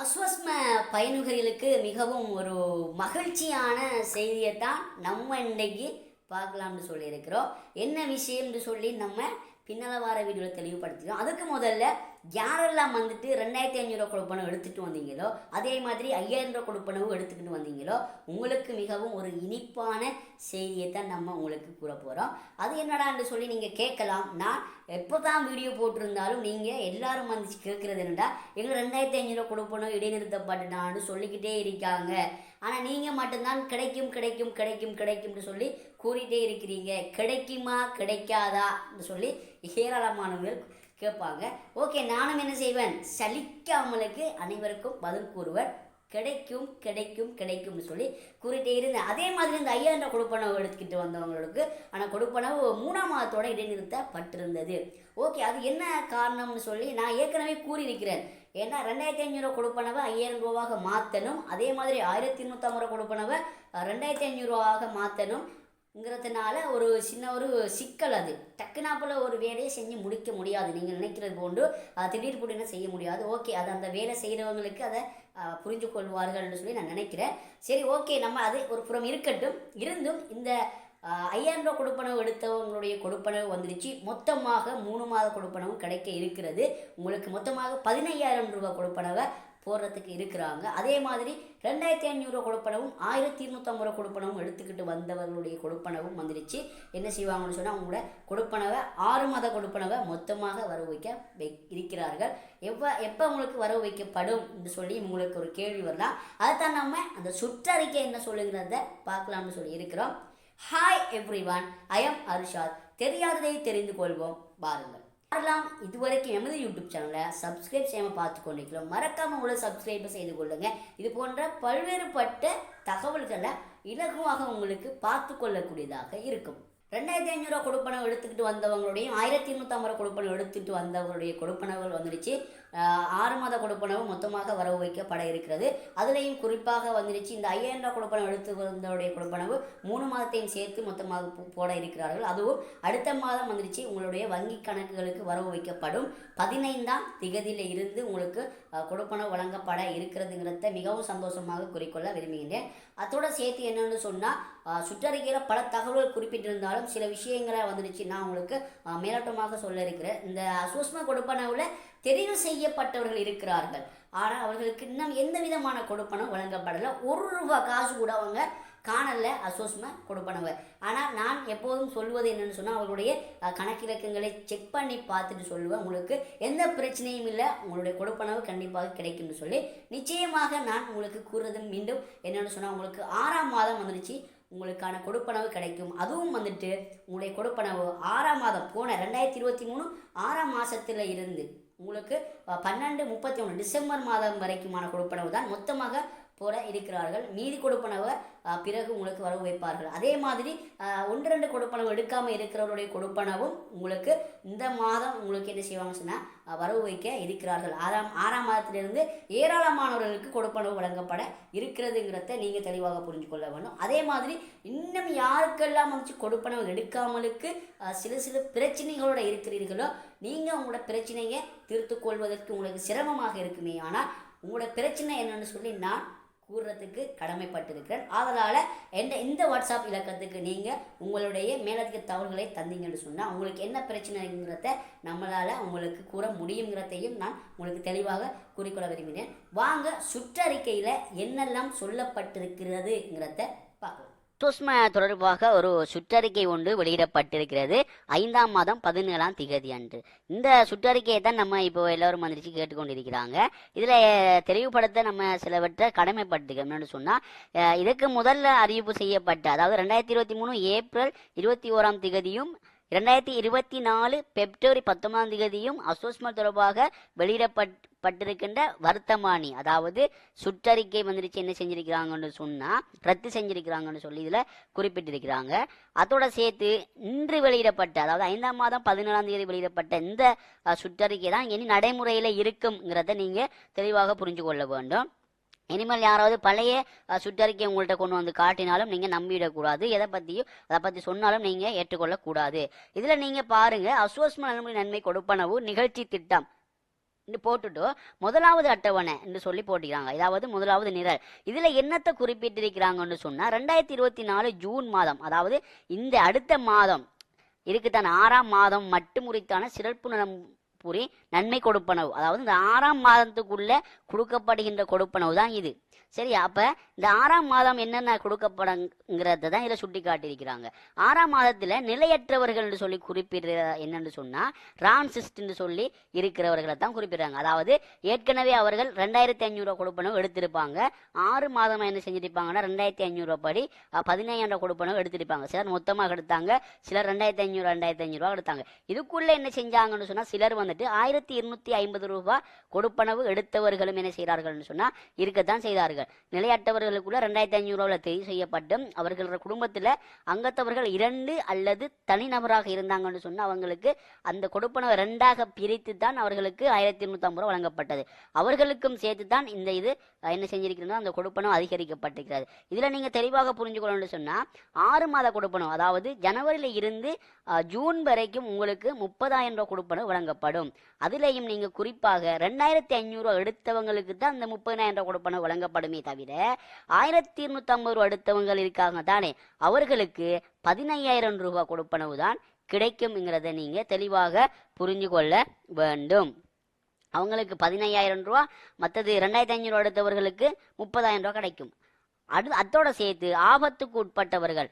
அஸ்வஸ்ம பயணிகளுக்கு மிகவும் ஒரு மகிழ்ச்சியான செய்தியை தான் நம்ம இன்றைக்கு பார்க்கலாம்னு சொல்லியிருக்கிறோம். என்ன விஷயம்னு சொல்லி நம்ம பின்னல வார வீடியோவில் தெளிவுபடுத்திக்கிறோம். அதுக்கு முதல்ல யாரெல்லாம் வந்துட்டு ரெண்டாயிரத்தி ஐநூறுரூவா கொடுப்பனவு எடுத்துகிட்டு வந்தீங்களோ அதே மாதிரி ஐயாயிரம் ரூபா கொடுப்பனவு எடுத்துக்கிட்டு வந்தீங்களோ உங்களுக்கு மிகவும் ஒரு இனிப்பான செய்தியை தான் நம்ம உங்களுக்கு கூற போகிறோம் அது என்னடான்னு சொல்லி நீங்கள் கேட்கலாம். நான் எப்போ தான் வீடியோ போட்டிருந்தாலும் நீங்கள் எல்லாரும் வந்து கேட்குறது என்னடா எங்களுக்கு ரெண்டாயிரத்தி ஐநூறுரூவா கொடுப்பனவு இடைநிறுத்தப்பட்டுட்டான்னு சொல்லிக்கிட்டே இருக்காங்க. ஆனால் நீங்கள் மட்டும்தான் கிடைக்கும் கிடைக்கும் கிடைக்கும் கிடைக்கும்னு சொல்லி கூறிட்டே இருக்கிறீங்க. கிடைக்குமா கிடைக்காதான்னு சொல்லி ஏராளமானவர்கள் கேட்பாங்க. ஓகே நானும் என்ன செய்வேன்? சலிக்காமலுக்கு அனைவருக்கும் பதில் கூறுவேன். கிடைக்கும் கிடைக்கும் கிடைக்கும்னு சொல்லி கூறிட்டே இருந்தேன். அதே மாதிரி இந்த ஐயாயிரம் கொடுப்பனவு எடுத்துக்கிட்டு வந்தவங்களுக்கு ஆனால் கொடுப்பனவு மூணாம் மாதத்தோட இடைநிறுத்தப்பட்டிருந்தது. ஓகே அது என்ன காரணம்னு சொல்லி நான் ஏற்கனவே கூறியிருக்கிறேன். ஏன்னா ரெண்டாயிரத்தி ஐநூறுரூவா கொடுப்பனவை ஐயாயிரம் ரூபாவாக மாற்றணும் அதே மாதிரி ஆயிரத்தி நூற்றம்பது ரூபா கொடுப்பனவை ரெண்டாயிரத்தி ஐநூறுரூவாக மாற்றணும் ங்கிறதுனால ஒரு சின்ன ஒரு சிக்கல் அது. டக்குனாப்பில் ஒரு வேலையை செஞ்சு முடிக்க முடியாது. நீங்கள் நினைக்கிறது போன்று அதை திடீர் புடினா செய்ய முடியாது. ஓகே அது அந்த வேலை செய்கிறவங்களுக்கு அதை புரிஞ்சு கொள்வார்கள்னு சொல்லி நான் நினைக்கிறேன். சரி ஓகே நம்ம அது ஒரு புறம் இருக்கட்டும். இருந்தும் இந்த ஐயாயிரம் ரூபா கொடுப்பனவு எடுத்தவங்களுடைய கொடுப்பனவு வந்துருச்சு. மொத்தமாக மூணு மாத கொடுப்பனவு கிடைக்க இருக்கிறது. உங்களுக்கு மொத்தமாக பதினையாயிரம் ரூபாய் கொடுப்பனவை. போடுறதுக்கு இருக்கிறாங்க. அதே மாதிரி ரெண்டாயிரத்தி ஐநூறுரூவா கொடுப்பனவும் ஆயிரத்தி இருநூற்றம்பது ரூபா கொடுப்பனவும் எடுத்துக்கிட்டு வந்தவர்களுடைய கொடுப்பனவும் வந்துருச்சு. என்ன செய்வாங்கன்னு சொன்னால் அவங்களோட கொடுப்பனவை ஆறு மாத கொடுப்பனவை மொத்தமாக வரவு வைக்க வை இருக்கிறார்கள். எவ்வ எப்போ உங்களுக்கு வரவு வைக்கப்படும் என்று சொல்லி உங்களுக்கு ஒரு கேள்வி வரலாம் அதைத்தான் நம்ம அந்த சுற்றறிக்கை என்ன சொல்லுங்கிறத பார்க்கலாம்னு சொல்லி இருக்கிறோம். Hi every one I am Arshad தெரியாததை தெரிந்து கொள்வோம். பாருங்கள். யாரெல்லாம் இதுவரைக்கும் எமது யூடியூப் சேனலை சப்ஸ்கிரைப் செய்யாமல் பார்த்து கொண்டிருக்கிறோம் மறக்காமல் உங்களை சப்ஸ்கிரைப் செய்து கொள்ளுங்க. இது போன்ற பல்வேறுபட்ட தகவல்களை இலகுவாக உங்களுக்கு பார்த்து கொள்ளக்கூடியதாக இருக்கும். ரெண்டாயிரத்தி ஐநூறுரூவா கொடுப்பனை எடுத்துக்கிட்டு வந்தவங்களுடையும் ஆயிரத்தி இருநூற்றம்பது ரூபா கொடுப்பனை எடுத்துகிட்டு வந்தவங்களுடைய கொடுப்பனவுகள் வந்துடுச்சு. ஆறு மாத கொடுப்பனவு மொத்தமாக வரவு வைக்கப்பட இருக்கிறது. அதுலேயும் குறிப்பாக வந்துடுச்சு இந்த ஐயாயிரம் ரூபா கொடுப்பனவு எடுத்து வந்தவருடைய கொடுப்பனவு மூணு மாதத்தையும் சேர்த்து மொத்தமாக போட இருக்கிறார்கள். அதுவும் அடுத்த மாதம் வந்துடுச்சு உங்களுடைய வங்கி கணக்குகளுக்கு வரவு வைக்கப்படும். பதினைந்தாம் திகதியில் இருந்து உங்களுக்கு கொடுப்பனவு வழங்கப்பட இருக்கிறதுங்கிறத மிகவும் சந்தோஷமாக குறிக்கொள்ள விரும்புகின்றேன். அதோட சேர்த்து என்னென்னு சொன்னால் சுற்றறிக்கையில் பல தகவல்கள் குறிப்பிட்டிருந்தாலும் சில விஷயங்களை வந்துடுச்சு நான் உங்களுக்கு மேலோட்டமாக சொல்ல இருக்கிறேன். இந்த சூஷ்ம கொடுப்பனவில் தெரிவு செய்யப்பட்டவர்கள் இருக்கிறார்கள். ஆனால் அவர்களுக்கு இன்னும் எந்த விதமான கொடுப்பனும் வழங்கப்படலை. ஒரு ரூபா காசு கூட அவங்க காணலில் அசோசமாக கொடுப்பனவங்க ஆனால் நான் எப்போதும் சொல்வது என்னென்னு சொன்னால் அவர்களுடைய கணக்கிலக்கங்களை செக் பண்ணி பார்த்துட்டு சொல்லுவேன். உங்களுக்கு எந்த பிரச்சனையும் இல்லை. உங்களுடைய கொடுப்பனவு கண்டிப்பாக கிடைக்கும்னு சொல்லி நிச்சயமாக நான் உங்களுக்கு கூறுறது மீண்டும் என்னென்னு சொன்னால் உங்களுக்கு ஆறாம் மாதம் வந்துடுச்சு உங்களுக்கான கொடுப்பனவு கிடைக்கும். அதுவும் வந்துட்டு உங்களுடைய கொடுப்பனவு ஆறாம் மாதம் போன ரெண்டாயிரத்தி இருபத்தி மூணு ஆறாம் மாதத்தில் இருந்து உங்களுக்கு பன்னெண்டு முப்பத்தி ஒன்று டிசம்பர் மாதம் வரைக்குமான கொடுப்பனவு தான் மொத்தமாக போட இருக்கிறார்கள். மீதி கொடுப்பனவை பிறகு உங்களுக்கு வரவு வைப்பார்கள். அதே மாதிரி ஒன்று ரெண்டு கொடுப்பனவு எடுக்காமல் இருக்கிறவருடைய கொடுப்பனவும் உங்களுக்கு இந்த மாதம் உங்களுக்கு என்ன செய்வாங்கன்னு சொன்னால் வரவு வைக்க இருக்கிறார்கள். ஆறாம் ஆறாம் மாதத்திலிருந்து ஏராளமானவர்களுக்கு கொடுப்பனவு வழங்கப்பட இருக்கிறதுங்கிறத நீங்கள் தெளிவாக புரிஞ்சு கொள்ள வேண்டும். அதே மாதிரி இன்னும் யாருக்கெல்லாம் வந்து கொடுப்பனவு எடுக்காமலுக்கு சில சில பிரச்சனைகளோட இருக்கிறீர்களோ நீங்கள் உங்களோட பிரச்சனையை தீர்த்து கொள்வதற்கு உங்களுக்கு சிரமமாக இருக்குமே. ஆனால் உங்களோட பிரச்சனை என்னன்னு சொல்லி நான் கூறுறதுக்கு கடமைப்பட்டிருக்கிறேன் அதனால் எந்த இந்த வாட்ஸ்அப் இலக்கத்துக்கு நீங்கள் உங்களுடைய மேலதிக தகவல்களை தந்தீங்கன்னு சொன்னால் உங்களுக்கு என்ன பிரச்சனைங்கிறத நம்மளால் உங்களுக்கு கூற முடியுங்கிறதையும் நான் உங்களுக்கு தெளிவாக கூறிக்கொள்ள விரும்பினேன். வாங்க சுற்றறிக்கையில் என்னெல்லாம் சொல்லப்பட்டிருக்கிறதுங்கிறத பார்க்கலாம். துஸ்ம தொடர்பாக ஒரு சுற்றறிக்கை ஒன்று வெளியிடப்பட்டிருக்கிறது. ஐந்தாம் மாதம் பதினேழாம் திகதி அன்று. இந்த சுற்றறிக்கையை தான் நம்ம இப்போ எல்லோரும் வந்துருச்சு கேட்டுக்கொண்டிருக்கிறாங்க. இதில் தெளிவுபடுத்த நம்ம சிலவற்றை கடமைப்பட்டிருக்கோம் சொன்னால் இதுக்கு முதல்ல அறிவிப்பு செய்யப்பட்ட அதாவது ரெண்டாயிரத்தி இருபத்தி மூணு ஏப்ரல் இருபத்தி ஓராம் திகதியும் ரெண்டாயிரத்தி இருபத்தி நாலு பிப்ரவரி பத்தொன்பதாம் தேதியும் அசோஸ்மல் தொடர்பாக வெளியிடப்பட்டிருக்கின்ற வர்த்தமானி அதாவது சுற்றறிக்கை வந்துருச்சு என்ன செஞ்சிருக்கிறாங்கன்னு சொன்னால் ரத்து செஞ்சிருக்கிறாங்கன்னு சொல்லி இதில் குறிப்பிட்டிருக்கிறாங்க. அதோட சேர்த்து இன்று வெளியிடப்பட்ட அதாவது ஐந்தாம் மாதம் பதினேழாம் தேதி வெளியிடப்பட்ட இந்த சுற்றறிக்கை தான் இனி நடைமுறையில் இருக்குங்கிறத நீங்கள் தெளிவாக புரிஞ்சு கொள்ள வேண்டும். இனிமேல் யாராவது பழைய சுற்றறிக்கை உங்கள்கிட்ட கொண்டு வந்து காட்டினாலும் நீங்கள் நம்பிடக்கூடாது. எதை பற்றியும் அதை பற்றி சொன்னாலும் நீங்கள் ஏற்றுக்கொள்ளக்கூடாது. இதில் நீங்கள் பாருங்கள் அசோஸ்ம நன்மை நன்மை கொடுப்பனவு நிகழ்ச்சி திட்டம். என்று போட்டுட்டு முதலாவது அட்டவணை என்று சொல்லி போட்டிக்கிறாங்க அதாவது முதலாவது நிரல். இதில் என்னத்தை குறிப்பிட்டிருக்கிறாங்கன்னு சொன்னால் ரெண்டாயிரத்தி இருபத்தி நாலு ஜூன் மாதம் அதாவது இந்த அடுத்த மாதம் இருக்குத்தான் ஆறாம் மாதம் மட்டும் உரித்தான சிறப்பு நலம் கூறி நன்மை கொடுப்பனவு. அதாவது இந்த ஆறாம் மாதத்துக்குள்ள கொடுக்கப்படுகின்ற கொடுப்பனவு தான் இது. சரி அப்ப இந்த ஆறாம் மாதம் என்னென்ன கொடுக்கப்படங்கிறத தான் இதில் சுட்டி காட்டியிருக்கிறாங்க ஆறாம் மாதத்தில் நிலையற்றவர்கள் சொல்லி குறிப்பிடுற என்னன்னு சொன்னா ரான்சிஸ்ட்னு சொல்லி இருக்கிறவர்களை தான் குறிப்பிடுறாங்க. அதாவது ஏற்கனவே அவர்கள் ரெண்டாயிரத்தி ஐநூறுரூவா கொடுப்பனவு எடுத்திருப்பாங்க. ஆறு மாதம் என்ன செஞ்சிருப்பாங்கன்னா ரெண்டாயிரத்தி ஐநூறுரூவா படி அஹ், பதினையாயிரம் கொடுப்பனவு எடுத்திருப்பாங்க. சிலர் மொத்தமாக எடுத்தாங்க சிலர் ரெண்டாயிரத்தி ஐநூறு ரெண்டாயிரத்தி ஐநூறுரூவா எடுத்தாங்க இதுக்குள்ளே என்ன செஞ்சாங்கன்னு சொன்னால் சிலர் வந்துட்டு ஆயிரத்தி இருநூத்தி ஐம்பது ரூபாய் கொடுப்பனவு எடுத்தவர்களும் என்ன செய்கிறார்கள்னு சொன்னால் இருக்கத்தான் செய்தார்கள். நிலையற்றவர்கள் ஆண்டுகளுக்குள்ள ரெண்டாயிரத்தி ஐநூறுவாவில் தெரிவு செய்யப்பட்டு அவர்களோட குடும்பத்தில் அங்கத்தவர்கள் இரண்டு அல்லது தனிநபராக இருந்தாங்கன்னு சொன்னால் அவங்களுக்கு அந்த கொடுப்பனவை ரெண்டாக பிரித்து தான் அவர்களுக்கு ஆயிரத்தி இருநூத்தி ரூபா வழங்கப்பட்டது. அவர்களுக்கும் சேர்த்து தான் இந்த இது என்ன செஞ்சிருக்கிறதோ? அந்த கொடுப்பனம் அதிகரிக்கப்பட்டிருக்கிறது. இதில் நீங்கள் தெளிவாக புரிஞ்சுக்கணும்னு சொன்னால் ஆறு மாத கொடுப்பனம் அதாவது ஜனவரியில் இருந்து ஜூன் வரைக்கும் உங்களுக்கு முப்பதாயிரம் ரூபாய் கொடுப்பனவு வழங்கப்படும். அதுலேயும் நீங்கள் குறிப்பாக ரெண்டாயிரத்தி ஐநூறுரூவா எடுத்தவங்களுக்கு தான் அந்த முப்பதாயிரம் ரூபா கொடுப்பனவு வழங்கப்படுமே தவிர ஆயிரத்தி இருநூத்தி ஐம்பது ரூபா எடுத்தவங்க இருக்காங்க தானே? அவர்களுக்கு பதினையாயிரம் ரூபாய் கொடுப்பனவு தான் கிடைக்கும்ங்கிறத நீங்க தெளிவாக புரிஞ்சு கொள்ள வேண்டும். அவங்களுக்கு பதினையாயிரம் ரூபா மற்றது ரெண்டாயிரத்தி ஐநூறு அடுத்தவர்களுக்கு முப்பதாயிரம் ரூபா கிடைக்கும். அது அதோட சேர்த்து ஆபத்துக்கு உட்பட்டவர்கள்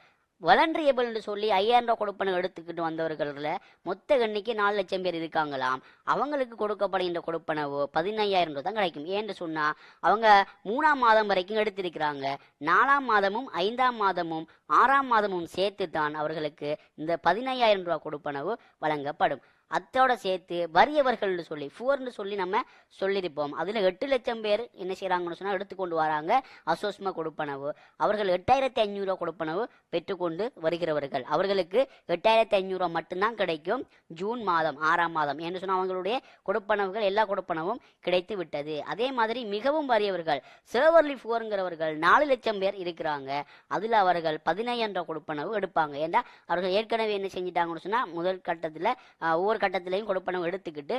வலன்றியபிள்னு சொல்லி ஐயாயிரம் ரூபா கொடுப்பனவு எடுத்துக்கிட்டு வந்தவர்களில் மொத்த எண்ணிக்கை நாலு லட்சம் பேர் இருக்காங்களாம். அவங்களுக்கு கொடுக்கப்படுகின்ற கொடுப்பனவோ பதினையாயிரம் ரூபா தான் கிடைக்கும். ஏன்னு சொன்னால் அவங்க மூணாம் மாதம் வரைக்கும் எடுத்திருக்கிறாங்க. நாலாம் மாதமும் ஐந்தாம் மாதமும் ஆறாம் மாதமும் சேர்த்து தான் அவர்களுக்கு இந்த பதினையாயிரம் ரூபா கொடுப்பனவு வழங்கப்படும். அத்தோட சேர்த்து வறியவர்கள்னு சொல்லி ஃபுவர்னு சொல்லி நம்ம சொல்லியிருப்போம். அதில் எட்டு லட்சம் பேர் என்ன செய்கிறாங்கன்னு சொன்னால் எடுத்துக்கொண்டு வராங்க. அசோஸ்ம கொடுப்பனவு அவர்கள் எட்டாயிரத்தி ஐநூறுரூவா கொடுப்பனவு பெற்றுக்கொண்டு வருகிறவர்கள். அவர்களுக்கு எட்டாயிரத்தி ஐநூறுரூவா மட்டும்தான் கிடைக்கும். ஜூன் மாதம் ஆறாம் மாதம். என்று சொன்னால் அவங்களுடைய கொடுப்பனவுகள் எல்லா கொடுப்பனவும் கிடைத்து விட்டது. அதே மாதிரி மிகவும் வறியவர்கள் சேவர்லி ஃபோருங்கிறவர்கள் நாலு லட்சம் பேர் இருக்கிறாங்க. அதில் அவர்கள் பதினையாயிரம் கொடுப்பனவு எடுப்பாங்க. ஏன்னா அவர்கள் ஏற்கனவே என்ன செஞ்சிட்டாங்கன்னு சொன்னால் முதல் கட்டத்தில் ஒவ்வொரு கட்டத்திலையும் கொடுப்பனம் எடுத்துக்கிட்டு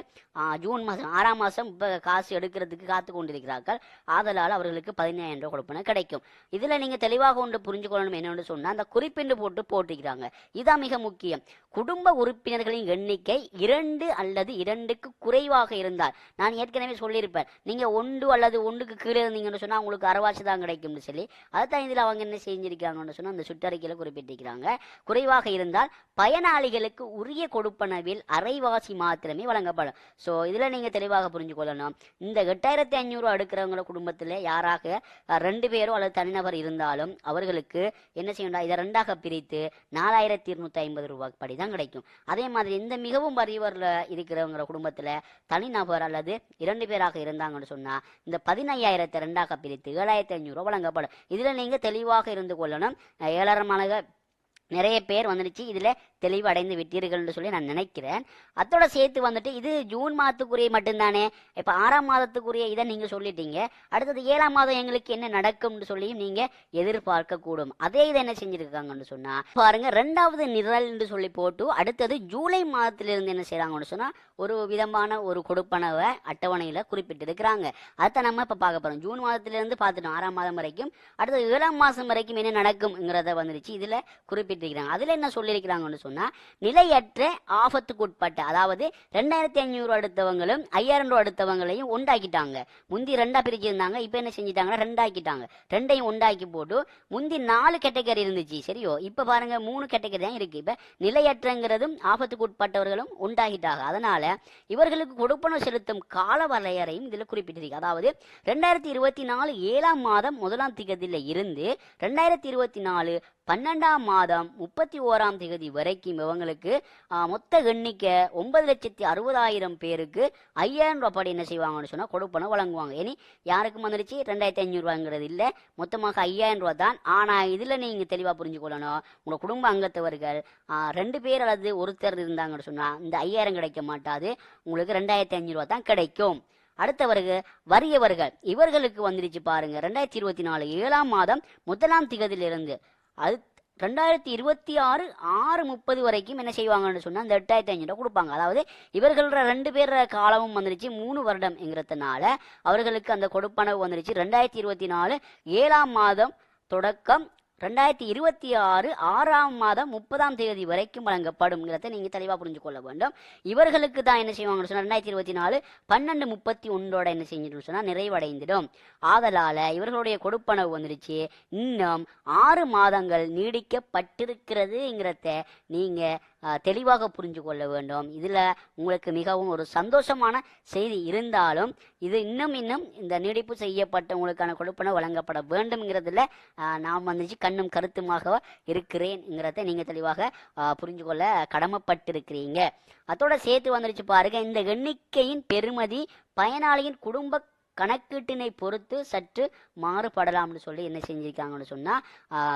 ஜூன் மாதம் ஆறாம் மாதம் இப்போ காசு எடுக்கிறதுக்கு காத்து கொண்டிருக்கிறார்கள். ஆதலால் அவர்களுக்கு பதினாயிரம் ரூபாய் கொடுப்பனம் கிடைக்கும். இதில் நீங்கள் தெளிவாக ஒன்று புரிஞ்சுக்கொள்ளணும் என்னென்னு சொன்னால் அந்த குறிப்பெண்டு போட்டு போட்டிருக்கிறாங்க இதான் மிக முக்கியம். குடும்ப உறுப்பினர்களின் எண்ணிக்கை இரண்டு அல்லது இரண்டுக்கு குறைவாக இருந்தால் நான் ஏற்கனவே சொல்லியிருப்பேன் நீங்கள் ஒன்று அல்லது ஒன்றுக்கு கீழே இருந்தீங்கன்னு சொன்னால் உங்களுக்கு அரவாசி தான் கிடைக்கும்னு சொல்லி அதை இதில் அவங்க என்ன செஞ்சிருக்காங்கன்னு சொன்னால் அந்த சுற்றறிக்கையில் குறிப்பிட்டிருக்கிறாங்க. குறைவாக இருந்தால் பயனாளிகளுக்கு உரிய கொடுப்பனவில் அரைவாசி மாத்திரமே வழங்கப்படும். ஸோ இதில் நீங்கள் தெளிவாக புரிஞ்சு கொள்ளணும் இந்த எட்டாயிரத்தி ஐநூறுரூவா அடுக்கிறவங்கள குடும்பத்தில் யாராக ரெண்டு பேரோ அல்லது தனிநபர் இருந்தாலும் அவர்களுக்கு என்ன செய்யணும் இதை ரெண்டாக பிரித்து நாலாயிரத்தி இருநூத்தி ஐம்பது ரூபாய் படி தான் கிடைக்கும். அதே மாதிரி இந்த மிகவும் பரிவரில் இருக்கிறவங்க குடும்பத்தில் தனிநபர் அல்லது இரண்டு பேராக இருந்தாங்கன்னு சொன்னால் இந்த பதினையாயிரத்தை ரெண்டாக பிரித்து ஏழாயிரத்தி ஐநூறுரூவா வழங்கப்படும். இதில் நீங்கள் தெளிவாக இருந்து கொள்ளணும். ஏழரமான நிறைய பேர் வந்துடுச்சு. இதில் தெளிவடைந்து விட்டீர்கள்னு சொல்லி நான் நினைக்கிறேன். அதோட சேர்த்து வந்துட்டு இது ஜூன் மாதத்துக்குரிய மட்டும்தானே? இப்போ ஆறாம் மாதத்துக்குரிய இதை நீங்கள் சொல்லிட்டீங்க. அடுத்தது ஏழாம் மாதம் எங்களுக்கு என்ன நடக்கும்னு சொல்லியும் நீங்கள் எதிர்பார்க்கக்கூடும். அதே இதை என்ன செஞ்சுருக்காங்கன்னு சொன்னால் பாருங்க ரெண்டாவது நிரல்னு சொல்லி போட்டு அடுத்தது ஜூலை மாதத்திலிருந்து என்ன செய்கிறாங்கன்னு சொன்னால் ஒரு விதமான ஒரு கொடுப்பனவை அட்டவணையில் குறிப்பிட்டிருக்கிறாங்க. அதை நம்ம இப்போ பார்க்க போகிறோம் ஜூன் மாதத்திலிருந்து பார்த்துட்டோம் ஆறாம் மாதம் வரைக்கும். அடுத்தது ஏழாம் மாதம் வரைக்கும் என்ன நடக்கும்ங்கிறத இதில் குறிப்பிட்ட குறிப்பிட்டிருக்கிறாங்க. அதில் என்ன சொல்லியிருக்கிறாங்கன்னு சொன்னால் நிலையற்ற ஆபத்துக்கு உட்பட்ட அதாவது ரெண்டாயிரத்தி ஐநூறு அடுத்தவங்களும் ஐயாயிரம் ரூபா அடுத்தவங்களையும் உண்டாக்கிட்டாங்க. முந்தி ரெண்டாக பிரிச்சிருந்தாங்க இப்போ என்ன செஞ்சிட்டாங்கன்னா ரெண்டாக்கிட்டாங்க. ரெண்டையும் உண்டாக்கி போட்டு முந்தி நாலு கேட்டகரி இருந்துச்சு. சரியோ? இப்போ பாருங்கள் மூணு கேட்டகரி தான் இருக்குது இப்போ நிலையற்றங்கிறதும் ஆபத்துக்கு உட்பட்டவர்களும் உண்டாகிட்டாங்க. அதனால் இவர்களுக்கு கொடுப்பனம் செலுத்தும் கால வரையறையும் இதில் குறிப்பிட்டிருக்கு. அதாவது ரெண்டாயிரத்தி இருபத்தி நாலு ஏழாம் மாதம் முதலாம் திகதியில் இருந்து ரெண்டாயிரத்தி இருபத்தி நாலு பன்னெண்டாம் மாதம் முப்பத்தி ஓராம் தேதி வரைக்கும் இவங்களுக்கு மொத்த எண்ணிக்கை ஒன்பது லட்சத்தி அறுபதாயிரம் பேருக்கு ஐயாயிரம் ரூபாய் என்ன செய்வாங்கன்னு சொன்னால் கொடுப்பனை வழங்குவாங்க. இனி யாருக்கும் வந்துருச்சு? ரெண்டாயிரத்தி ஐநூறுரூவாங்கிறது இல்லை. மொத்தமாக ஐயாயிரம் ரூபா தான். ஆனால் இதில் நீங்கள் தெளிவாக புரிஞ்சுக்கொள்ளணும் உங்கள் குடும்ப அங்கத்தவர்கள் ரெண்டு பேர் அல்லது ஒருத்தர் இருந்தாங்கன்னு சொன்னால் இந்த ஐயாயிரம் கிடைக்க மாட்டாது. உங்களுக்கு ரெண்டாயிரத்தி ஐநூறுரூவா தான் கிடைக்கும். அடுத்தவர்கள் வறியவர்கள். இவர்களுக்கு வந்துடுச்சு பாருங்க. ரெண்டாயிரத்தி இருபத்தி நாலு ஏழாம் மாதம் முதலாம் திகதியிலிருந்து அது ரெண்டாயிரத்தி இருபத்தி ஆறு ஆறு முப்பது வரைக்கும் என்ன செய்வாங்கன்னு சொன்னால் அந்த எட்டாயிரத்தி ஐநூறு கொடுப்பாங்க. அதாவது இவர்கள ரெண்டு பேர் காலமும் வந்துருச்சு மூணு வருடம் என்கிறதுனால அவர்களுக்கு அந்த கொடுப்பனவு வந்துருச்சு. ரெண்டாயிரத்தி இருபத்தி நாலு ஏழாம் மாதம் தொடக்கம் ரெண்டாயிரத்தி இருபத்தி ஆறு ஆறாம் மாதம் முப்பதாம் தேதி வரைக்கும் வழங்கப்படும்ங்கிறத நீங்கள் தெளிவாக புரிஞ்சு கொள்ள வேண்டும். இவர்களுக்கு தான் என்ன செய்வாங்கன்னு சொன்னால் ரெண்டாயிரத்தி இருபத்தி நாலு பன்னெண்டு முப்பத்தி ஒன்றோட என்ன செஞ்சிட்டு சொன்னால் நிறைவடைந்திடும். ஆதலால் இவர்களுடைய கொடுப்பனவு வந்துருச்சு. இன்னும் ஆறு மாதங்கள் நீடிக்கப்பட்டிருக்கிறதுங்கிறத நீங்கள் தெளிவாக புரிஞ்சு கொள்ள வேண்டும். இதில் உங்களுக்கு மிகவும் ஒரு சந்தோஷமான செய்தி இருந்தாலும் இது இன்னும் இன்னும் இந்த நீடிப்பு செய்யப்பட்ட உங்களுக்கான கொடுப்பனவு வழங்கப்பட வேண்டும்ங்கிறதுல நான் வந்துச்சு கண்ணும் கருத்துமாக இருக்கிறேன்ங்கிறத நீங்கள் தெளிவாக புரிஞ்சு கொள்ள கடமைப்பட்டிருக்கிறீங்க. அதோட சேர்த்து வந்துருச்சு பாருங்க இந்த எண்ணிக்கையின் பெறுமதி பயனாளியின் குடும்ப கணக்கீட்டினை பொறுத்து சற்று மாறுபடலாம்னு சொல்லி என்ன செஞ்சுருக்காங்கன்னு சொன்னால்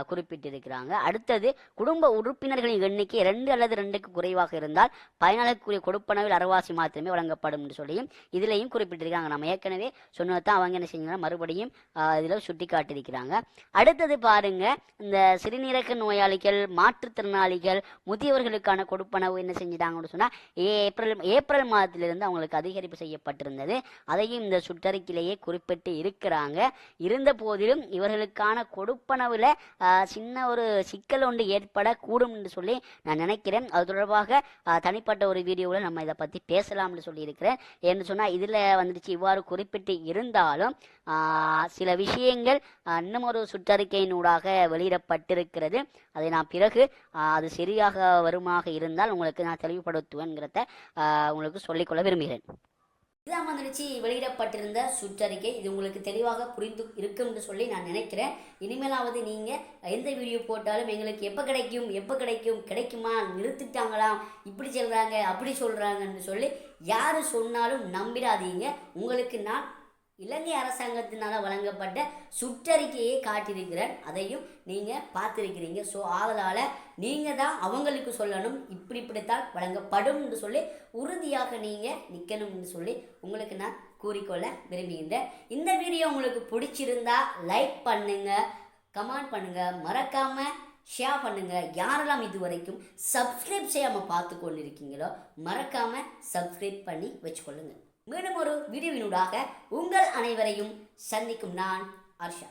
குறிப்பிட்டிருக்கிறாங்க. அடுத்தது குடும்ப உறுப்பினர்களின் எண்ணிக்கை ரெண்டு அல்லது ரெண்டுக்கு குறைவாக இருந்தால் பயனாளருக்குரிய கொடுப்பனவில் அறவாசி மாத்திரமே வழங்கப்படும் என்று சொல்லியும் இதுலேயும் குறிப்பிட்டிருக்காங்க. நம்ம ஏற்கனவே சொன்னது தான் அவங்க என்ன செஞ்சாங்க மறுபடியும் இதில் சுட்டி காட்டியிருக்கிறாங்க அடுத்தது பாருங்க இந்த சிறுநீரக நோயாளிகள் மாற்றுத்திறனாளிகள் முதியவர்களுக்கான கொடுப்பனவு என்ன செஞ்சிட்டாங்கன்னு சொன்னால் ஏப்ரல் ஏப்ரல் மாதத்திலிருந்து அவங்களுக்கு அதிகரிப்பு செய்யப்பட்டிருந்தது. அதையும் இந்த கணக்கிலேயே குறிப்பிட்டு இருக்கிறாங்க. இருந்த போதிலும் இவர்களுக்கான கொடுப்பனவில் சின்ன ஒரு சிக்கல் ஒன்று ஏற்படக்கூடும் என்று சொல்லி நான் நினைக்கிறேன். அது தொடர்பாக தனிப்பட்ட ஒரு வீடியோவில் நம்ம இதை பற்றி பேசலாம்னு சொல்லியிருக்கிறேன். என்று சொன்னால் இதில் வந்துடுச்சு இவ்வாறு குறிப்பிட்டு இருந்தாலும் சில விஷயங்கள் இன்னும் ஒரு சுற்றறிக்கையினூடாக வெளியிடப்பட்டிருக்கிறது. அதை நான் பிறகு அது சரியாக வருமாக இருந்தால் உங்களுக்கு நான் தெளிவுபடுத்துவேன்கிறத உங்களுக்கு சொல்லிக்கொள்ள விரும்புகிறேன். இதான் வந்துடுச்சு வெளியிடப்பட்டிருந்த சுற்றறிக்கை இது உங்களுக்கு தெளிவாக புரிந்து இருக்கும்னு சொல்லி நான் நினைக்கிறேன். இனிமேலாவது நீங்கள் எந்த வீடியோ போட்டாலும் எங்களுக்கு எப்போ கிடைக்கும் எப்போ கிடைக்கும் கிடைக்குமா நிறுத்திட்டாங்களாம் இப்படி சொல்கிறாங்க அப்படி சொல்கிறாங்கன்னு சொல்லி யார் சொன்னாலும் நம்பிடாதீங்க. உங்களுக்கு நான் இலங்கை அரசாங்கத்தினால் வழங்கப்பட்ட சுற்றறிக்கையை காட்டியிருக்கிறேன் அதையும் நீங்கள் பார்த்துருக்கிறீங்க. ஸோ அதனால் நீங்கள் தான் அவங்களுக்கு சொல்லணும். இப்படி இப்படித்தான் வழங்கப்படும்னு சொல்லி உறுதியாக நீங்கள் நிற்கணும்னு சொல்லி உங்களுக்கு நான் கூறிக்கொள்ள விரும்புகின்றேன். இந்த வீடியோ உங்களுக்கு பிடிச்சிருந்தா லைக் பண்ணுங்கள் கமெண்ட் பண்ணுங்கள் மறக்காமல் ஷேர் பண்ணுங்கள் யாரெல்லாம் இது வரைக்கும் சப்ஸ்கிரைப் செய்யாமல் பார்த்து கொண்டு இருக்கீங்களோ மறக்காமல் சப்ஸ்கிரைப் பண்ணி வச்சுக்கொள்ளுங்கள் மீண்டும் ஒரு வீடியோவினூடாக உங்கள் அனைவரையும் சந்திக்கும் நான் ஹர்ஷா.